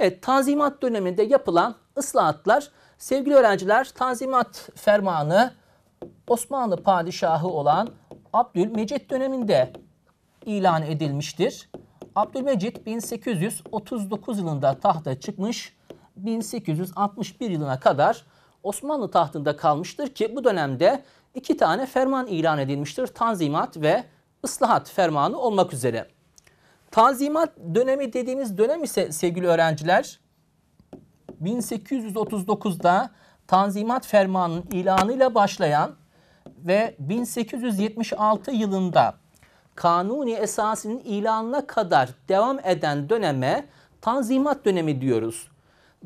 Evet, Tanzimat döneminde yapılan ıslahatlar, sevgili öğrenciler, Tanzimat fermanı Osmanlı padişahı olan Abdülmecit döneminde ilan edilmiştir. Abdülmecit 1839 yılında tahta çıkmış, 1861 yılına kadar Osmanlı tahtında kalmıştır ki bu dönemde iki tane ferman ilan edilmiştir. Tanzimat ve ıslahat fermanı olmak üzere. Tanzimat dönemi dediğimiz dönem ise sevgili öğrenciler 1839'da Tanzimat Fermanı'nın ilanıyla başlayan ve 1876 yılında Kanuni esasının ilanına kadar devam eden döneme Tanzimat dönemi diyoruz.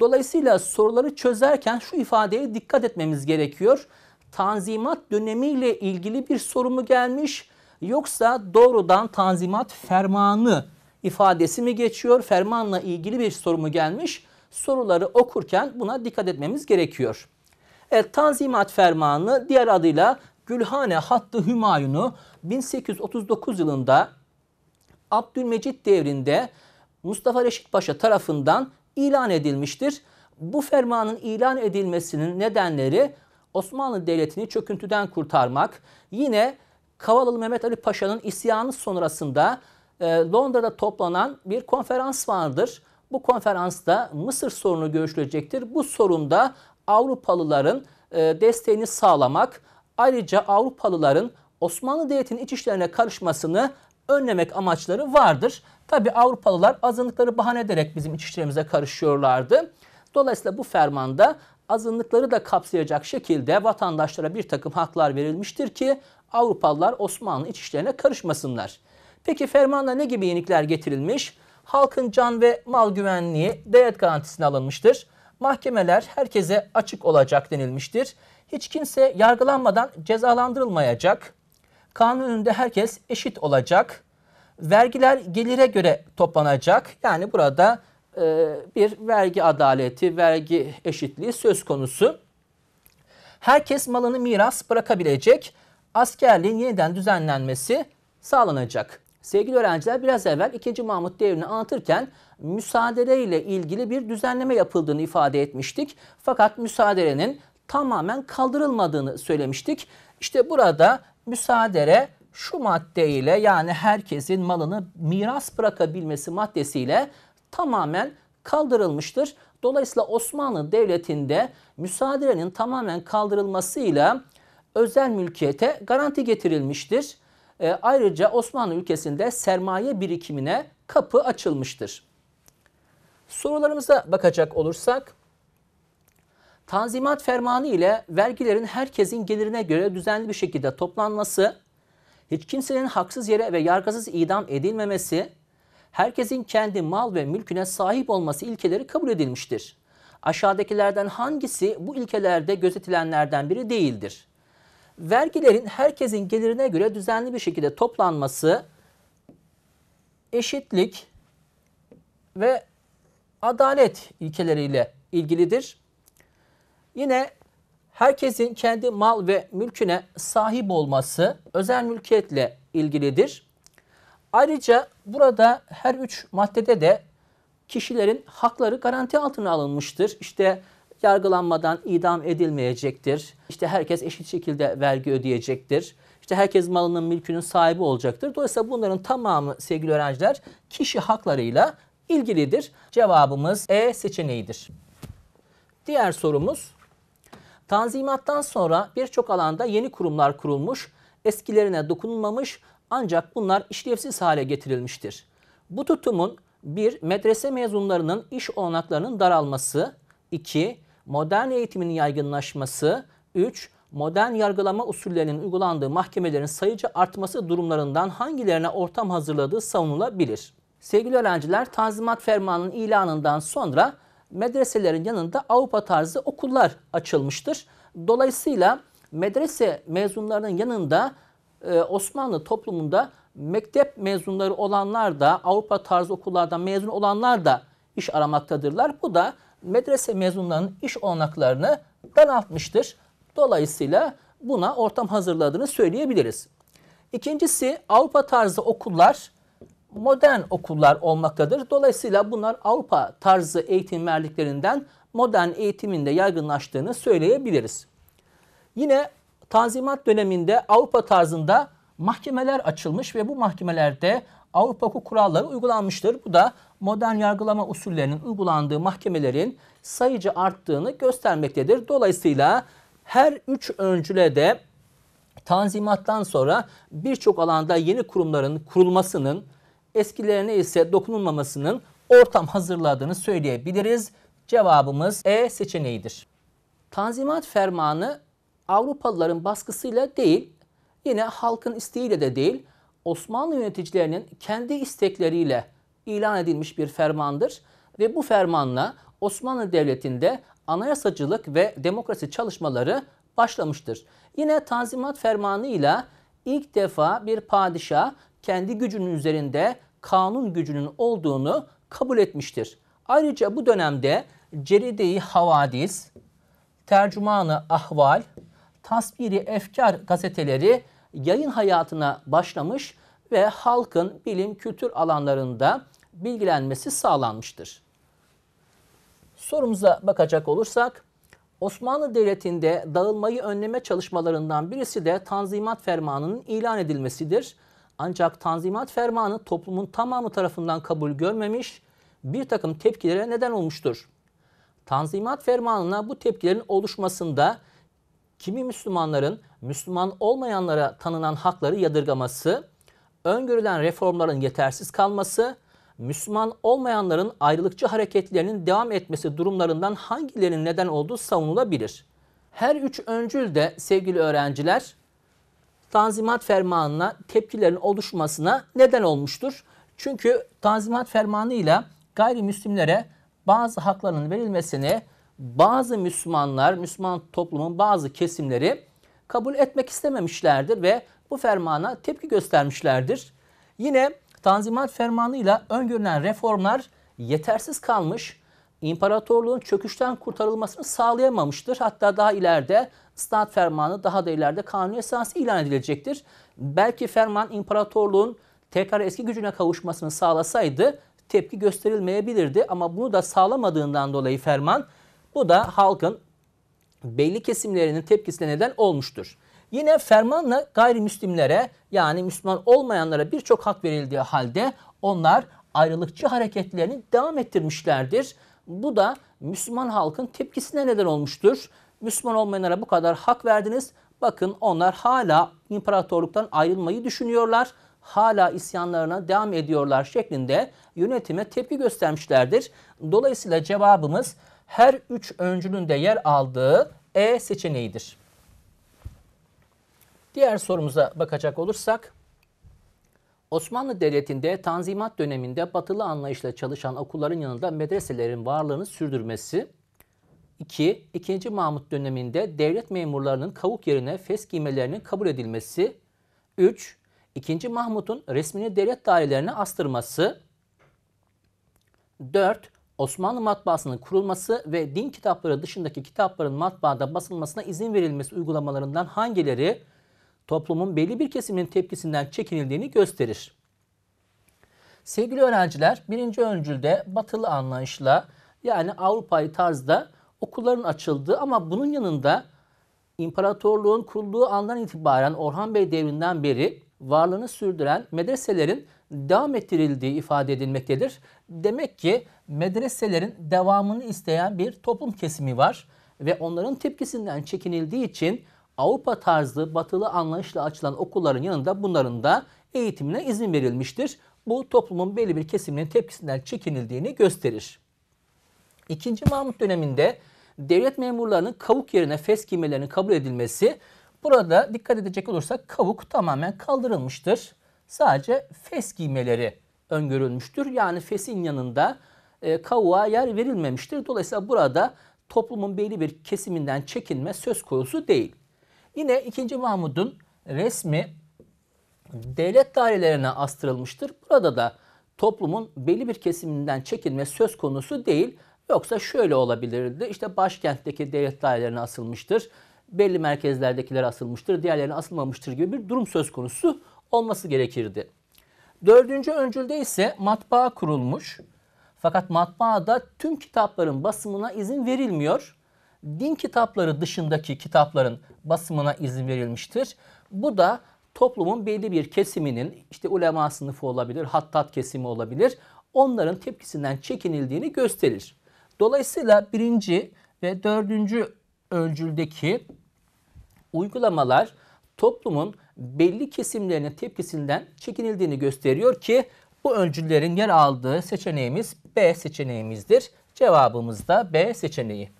Dolayısıyla soruları çözerken şu ifadeye dikkat etmemiz gerekiyor. Tanzimat dönemiyle ilgili bir soru mu gelmiş yoksa doğrudan Tanzimat fermanı ifadesi mi geçiyor? Fermanla ilgili bir soru mu gelmiş? Soruları okurken buna dikkat etmemiz gerekiyor. Evet, Tanzimat Fermanı diğer adıyla Gülhane Hattı Hümayun'u 1839 yılında Abdülmecit devrinde Mustafa Reşit Paşa tarafından ilan edilmiştir. Bu fermanın ilan edilmesinin nedenleri Osmanlı Devleti'ni çöküntüden kurtarmak, yine Kavalalı Mehmet Ali Paşa'nın isyanı sonrasında e, Londra'da toplanan bir konferans vardır. Bu konferansta Mısır sorunu görüşülecektir. Bu sorunda Avrupalıların e, desteğini sağlamak, ayrıca Avrupalıların Osmanlı Devleti'nin iç işlerine karışmasını önlemek amaçları vardır. Tabi Avrupalılar azınlıkları bahane ederek bizim iç işlerimize karışıyorlardı. Dolayısıyla bu fermanda azınlıkları da kapsayacak şekilde vatandaşlara bir takım haklar verilmiştir ki Avrupalılar Osmanlı iç işlerine karışmasınlar. Peki fermanda ne gibi yenilikler getirilmiş? Halkın can ve mal güvenliği devlet garantisine alınmıştır. Mahkemeler herkese açık olacak denilmiştir. Hiç kimse yargılanmadan cezalandırılmayacak. Kanun önünde herkes eşit olacak. Vergiler gelire göre toplanacak. Yani burada e, bir vergi adaleti, vergi eşitliği söz konusu. Herkes malını miras bırakabilecek. Askerliğin yeniden düzenlenmesi sağlanacak. Sevgili öğrenciler biraz evvel 2. Mahmut devrini anlatırken müsaade ile ilgili bir düzenleme yapıldığını ifade etmiştik. Fakat müsaadenin tamamen kaldırılmadığını söylemiştik. İşte burada müsaade şu maddeyle yani herkesin malını miras bırakabilmesi maddesiyle tamamen kaldırılmıştır. Dolayısıyla Osmanlı Devleti'nde müsaadenin tamamen kaldırılmasıyla özel mülkiyete garanti getirilmiştir. E, ayrıca Osmanlı ülkesinde sermaye birikimine kapı açılmıştır. Sorularımıza bakacak olursak, Tanzimat fermanı ile vergilerin herkesin gelirine göre düzenli bir şekilde toplanması, hiç kimsenin haksız yere ve yargısız idam edilmemesi, herkesin kendi mal ve mülküne sahip olması ilkeleri kabul edilmiştir. Aşağıdakilerden hangisi bu ilkelerde gözetilenlerden biri değildir? Vergilerin herkesin gelirine göre düzenli bir şekilde toplanması eşitlik ve adalet ilkeleriyle ilgilidir. Yine herkesin kendi mal ve mülküne sahip olması özel mülkiyetle ilgilidir. Ayrıca burada her üç maddede de kişilerin hakları garanti altına alınmıştır. İşte yargılanmadan idam edilmeyecektir. İşte herkes eşit şekilde vergi ödeyecektir. İşte herkes malının mülkünün sahibi olacaktır. Dolayısıyla bunların tamamı sevgili öğrenciler kişi haklarıyla ilgilidir. Cevabımız E seçeneğidir. Diğer sorumuz Tanzimattan sonra birçok alanda yeni kurumlar kurulmuş, eskilerine dokunulmamış ancak bunlar işlevsiz hale getirilmiştir. Bu tutumun bir medrese mezunlarının iş olanaklarının daralması, 2 modern eğitimin yaygınlaşması, 3. modern yargılama usullerinin uygulandığı mahkemelerin sayıca artması durumlarından hangilerine ortam hazırladığı savunulabilir. Sevgili öğrenciler, Tanzimat Fermanı'nın ilanından sonra medreselerin yanında Avrupa tarzı okullar açılmıştır. Dolayısıyla medrese mezunlarının yanında e, Osmanlı toplumunda mektep mezunları olanlar da Avrupa tarzı okullardan mezun olanlar da iş aramaktadırlar. Bu da medrese mezunlarının iş olanaklarını daraltmıştır. Dolayısıyla buna ortam hazırladığını söyleyebiliriz. İkincisi Avrupa tarzı okullar modern okullar olmaktadır. Dolayısıyla bunlar Avrupa tarzı eğitim verdiklerinden modern eğitiminde yaygınlaştığını söyleyebiliriz. Yine Tanzimat döneminde Avrupa tarzında mahkemeler açılmış ve bu mahkemelerde Avrupa hukuk kuralları uygulanmıştır. Bu da modern yargılama usullerinin uygulandığı mahkemelerin sayıca arttığını göstermektedir. Dolayısıyla her üç öncüle de Tanzimattan sonra birçok alanda yeni kurumların kurulmasının, eskilerine ise dokunulmamasının ortam hazırladığını söyleyebiliriz. Cevabımız E seçeneğidir. Tanzimat fermanı Avrupalıların baskısıyla değil, yine halkın isteğiyle de değil, Osmanlı yöneticilerinin kendi istekleriyle ilan edilmiş bir fermandır ve bu fermanla Osmanlı Devleti'nde anayasacılık ve demokrasi çalışmaları başlamıştır. Yine Tanzimat Fermanı ile ilk defa bir padişah kendi gücünün üzerinde kanun gücünün olduğunu kabul etmiştir. Ayrıca bu dönemde Ceride-i Havadis, Tercümanı Ahval, Tasbiri Efkar gazeteleri yayın hayatına başlamış ve halkın bilim kültür alanlarında bilgilenmesi sağlanmıştır. Sorumuza bakacak olursak Osmanlı Devleti'nde dağılmayı önleme çalışmalarından birisi de Tanzimat Fermanı'nın ilan edilmesidir. Ancak Tanzimat Fermanı toplumun tamamı tarafından kabul görmemiş, bir takım tepkilere neden olmuştur. Tanzimat Fermanı'na bu tepkilerin oluşmasında kimi Müslümanların Müslüman olmayanlara tanınan hakları yadırgaması, öngörülen reformların yetersiz kalması, Müslüman olmayanların ayrılıkçı hareketlerinin devam etmesi durumlarından hangilerinin neden olduğu savunulabilir. Her üç öncül de sevgili öğrenciler Tanzimat Fermanı'na tepkilerin oluşmasına neden olmuştur. Çünkü Tanzimat Fermanı ile gayrimüslimlere bazı hakların verilmesini bazı Müslümanlar, Müslüman toplumun bazı kesimleri kabul etmek istememişlerdir ve bu fermana tepki göstermişlerdir. Yine Tanzimat fermanıyla öngörülen reformlar yetersiz kalmış, imparatorluğun çöküşten kurtarılmasını sağlayamamıştır. Hatta daha ileride Stat fermanı daha da ileride kanuni esası ilan edilecektir. Belki ferman imparatorluğun tekrar eski gücüne kavuşmasını sağlasaydı tepki gösterilmeyebilirdi ama bunu da sağlamadığından dolayı ferman bu da halkın belli kesimlerinin tepkisine neden olmuştur. Yine fermanla gayrimüslimlere yani Müslüman olmayanlara birçok hak verildiği halde onlar ayrılıkçı hareketlerini devam ettirmişlerdir. Bu da Müslüman halkın tepkisine neden olmuştur. Müslüman olmayanlara bu kadar hak verdiniz. Bakın onlar hala imparatorluktan ayrılmayı düşünüyorlar. Hala isyanlarına devam ediyorlar şeklinde yönetime tepki göstermişlerdir. Dolayısıyla cevabımız her üç öncülün de yer aldığı E seçeneğidir. Diğer sorumuza bakacak olursak Osmanlı Devleti'nde Tanzimat döneminde batılı anlayışla çalışan okulların yanında medreselerin varlığını sürdürmesi. 2. 2. Mahmut döneminde devlet memurlarının kavuk yerine fes giymelerinin kabul edilmesi. 3. 2. Mahmut'un resmini devlet dairelerine astırması. 4. Osmanlı matbaasının kurulması ve din kitapları dışındaki kitapların matbaada basılmasına izin verilmesi uygulamalarından hangileri toplumun belli bir kesiminin tepkisinden çekinildiğini gösterir. Sevgili öğrenciler, birinci öncülde batılı anlayışla yani Avrupa'yı tarzda okulların açıldığı ama bunun yanında imparatorluğun kurulduğu andan itibaren Orhan Bey devrinden beri varlığını sürdüren medreselerin devam ettirildiği ifade edilmektedir. Demek ki medreselerin devamını isteyen bir toplum kesimi var ve onların tepkisinden çekinildiği için Avrupa tarzı batılı anlayışla açılan okulların yanında bunların da eğitimine izin verilmiştir. Bu toplumun belli bir kesiminin tepkisinden çekinildiğini gösterir. İkinci Mahmut döneminde devlet memurlarının kavuk yerine fes giymelerinin kabul edilmesi burada dikkat edecek olursak kavuk tamamen kaldırılmıştır. Sadece fes giymeleri öngörülmüştür. Yani fesin yanında e, kavuğa yer verilmemiştir. Dolayısıyla burada toplumun belli bir kesiminden çekinme söz konusu değil. Yine 2. Mahmud'un resmi devlet dairelerine astırılmıştır. Burada da toplumun belli bir kesiminden çekilme söz konusu değil. Yoksa şöyle olabilirdi. İşte başkentteki devlet dairelerine asılmıştır. Belli merkezlerdekiler asılmıştır. Diğerlerine asılmamıştır gibi bir durum söz konusu olması gerekirdi. Dördüncü öncülde ise matbaa kurulmuş. Fakat matbaada tüm kitapların basımına izin verilmiyor. Din kitapları dışındaki kitapların basımına izin verilmiştir. Bu da toplumun belli bir kesiminin işte ulema sınıfı olabilir, hattat kesimi olabilir. Onların tepkisinden çekinildiğini gösterir. Dolayısıyla birinci ve dördüncü öncüldeki uygulamalar toplumun belli kesimlerinin tepkisinden çekinildiğini gösteriyor ki bu öncüllerin yer aldığı seçeneğimiz B seçeneğimizdir. Cevabımız da B seçeneği.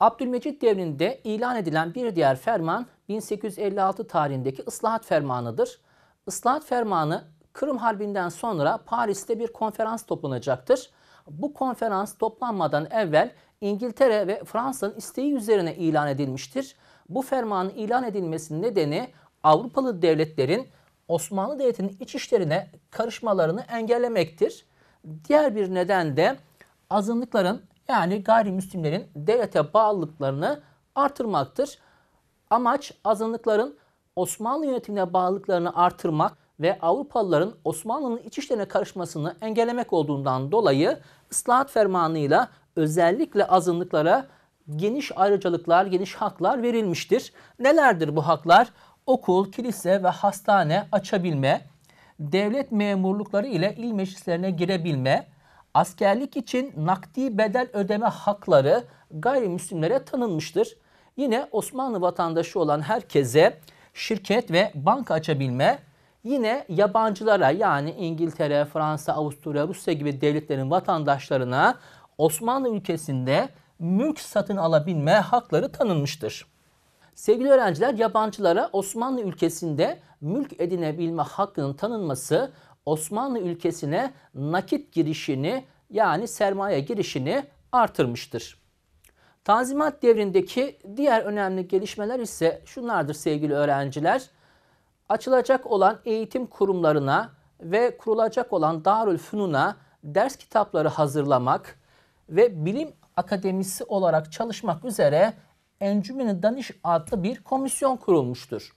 Abdülmecit devrinde ilan edilen bir diğer ferman 1856 tarihindeki ıslahat fermanıdır. Islahat fermanı Kırım Harbi'nden sonra Paris'te bir konferans toplanacaktır. Bu konferans toplanmadan evvel İngiltere ve Fransa'nın isteği üzerine ilan edilmiştir. Bu fermanın ilan edilmesinin nedeni Avrupalı devletlerin Osmanlı Devleti'nin iç işlerine karışmalarını engellemektir. Diğer bir neden de azınlıkların yani gayrimüslimlerin devlete bağlılıklarını artırmaktır. Amaç azınlıkların Osmanlı yönetimine bağlılıklarını artırmak ve Avrupalıların Osmanlı'nın iç işlerine karışmasını engellemek olduğundan dolayı ıslahat fermanıyla özellikle azınlıklara geniş ayrıcalıklar, geniş haklar verilmiştir. Nelerdir bu haklar? Okul, kilise ve hastane açabilme, devlet memurlukları ile il meclislerine girebilme, askerlik için nakdi bedel ödeme hakları gayrimüslimlere tanınmıştır. Yine Osmanlı vatandaşı olan herkese şirket ve banka açabilme, yine yabancılara yani İngiltere, Fransa, Avusturya, Rusya gibi devletlerin vatandaşlarına Osmanlı ülkesinde mülk satın alabilme hakları tanınmıştır. Sevgili öğrenciler, yabancılara Osmanlı ülkesinde mülk edinebilme hakkının tanınması Osmanlı ülkesine nakit girişini yani sermaye girişini artırmıştır. Tanzimat devrindeki diğer önemli gelişmeler ise şunlardır sevgili öğrenciler. Açılacak olan eğitim kurumlarına ve kurulacak olan Darül Fünun'a ders kitapları hazırlamak ve bilim akademisi olarak çalışmak üzere Encümeni Daniş adlı bir komisyon kurulmuştur.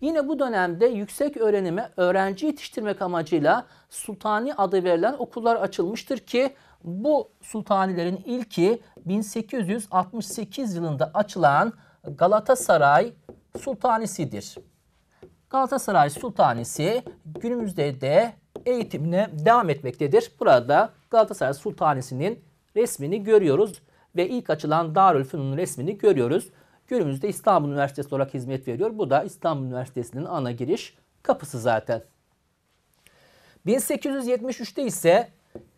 Yine bu dönemde yüksek öğrenime öğrenci yetiştirmek amacıyla sultani adı verilen okullar açılmıştır ki bu sultanilerin ilki 1868 yılında açılan Galatasaray Sultanisidir. Galatasaray Sultanisi günümüzde de eğitimine devam etmektedir. Burada Galatasaray Sultanisi'nin resmini görüyoruz ve ilk açılan Darülfünun resmini görüyoruz. Günümüzde İstanbul Üniversitesi olarak hizmet veriyor. Bu da İstanbul Üniversitesi'nin ana giriş kapısı zaten. 1873'te ise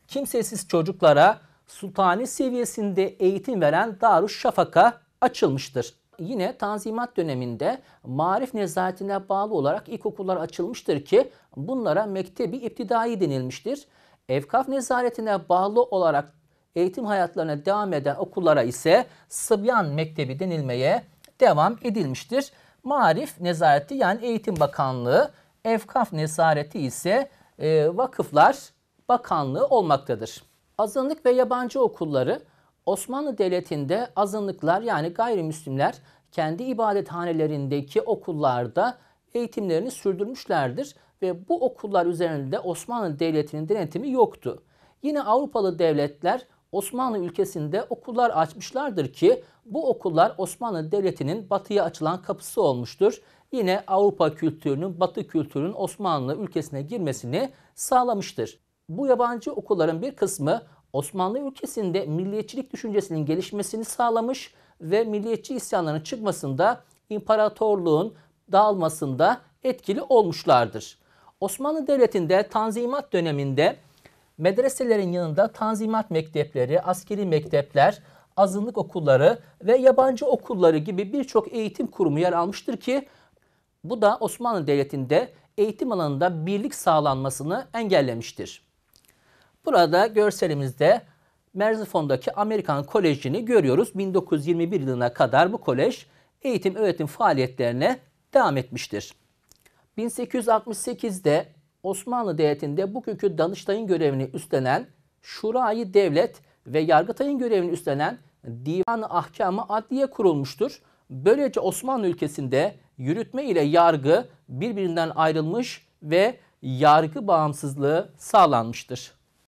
kimsesiz çocuklara sultani seviyesinde eğitim veren Darüşşafaka açılmıştır. Yine Tanzimat döneminde marif nezaretine bağlı olarak ilkokullar açılmıştır ki bunlara mektebi iptidai denilmiştir. Evkaf nezaretine bağlı olarak eğitim hayatlarına devam eden okullara ise Sıbyan Mektebi denilmeye devam edilmiştir. Marif nezareti yani Eğitim Bakanlığı, Evkaf nezareti ise e, Vakıflar Bakanlığı olmaktadır. Azınlık ve yabancı okulları Osmanlı Devleti'nde azınlıklar yani gayrimüslimler kendi ibadethanelerindeki okullarda eğitimlerini sürdürmüşlerdir ve bu okullar üzerinde Osmanlı Devleti'nin denetimi yoktu. Yine Avrupalı devletler Osmanlı ülkesinde okullar açmışlardır ki bu okullar Osmanlı Devleti'nin batıya açılan kapısı olmuştur. Yine Avrupa kültürünün, Batı kültürünün Osmanlı ülkesine girmesini sağlamıştır. Bu yabancı okulların bir kısmı Osmanlı ülkesinde milliyetçilik düşüncesinin gelişmesini sağlamış ve milliyetçi isyanların çıkmasında imparatorluğun dağılmasında etkili olmuşlardır. Osmanlı Devleti'nde Tanzimat döneminde medreselerin yanında tanzimat mektepleri, askeri mektepler, azınlık okulları ve yabancı okulları gibi birçok eğitim kurumu yer almıştır ki bu da Osmanlı Devleti'nde eğitim alanında birlik sağlanmasını engellemiştir. Burada görselimizde Merzifon'daki Amerikan Koleji'ni görüyoruz. 1921 yılına kadar bu kolej eğitim öğretim faaliyetlerine devam etmiştir. 1868'de Osmanlı Devleti'nde bugünkü Danıştay'ın görevini üstlenen Şurayı Devlet ve Yargıtay'ın görevini üstlenen Divan-ı Ahkamı Adliye kurulmuştur. Böylece Osmanlı ülkesinde yürütme ile yargı birbirinden ayrılmış ve yargı bağımsızlığı sağlanmıştır.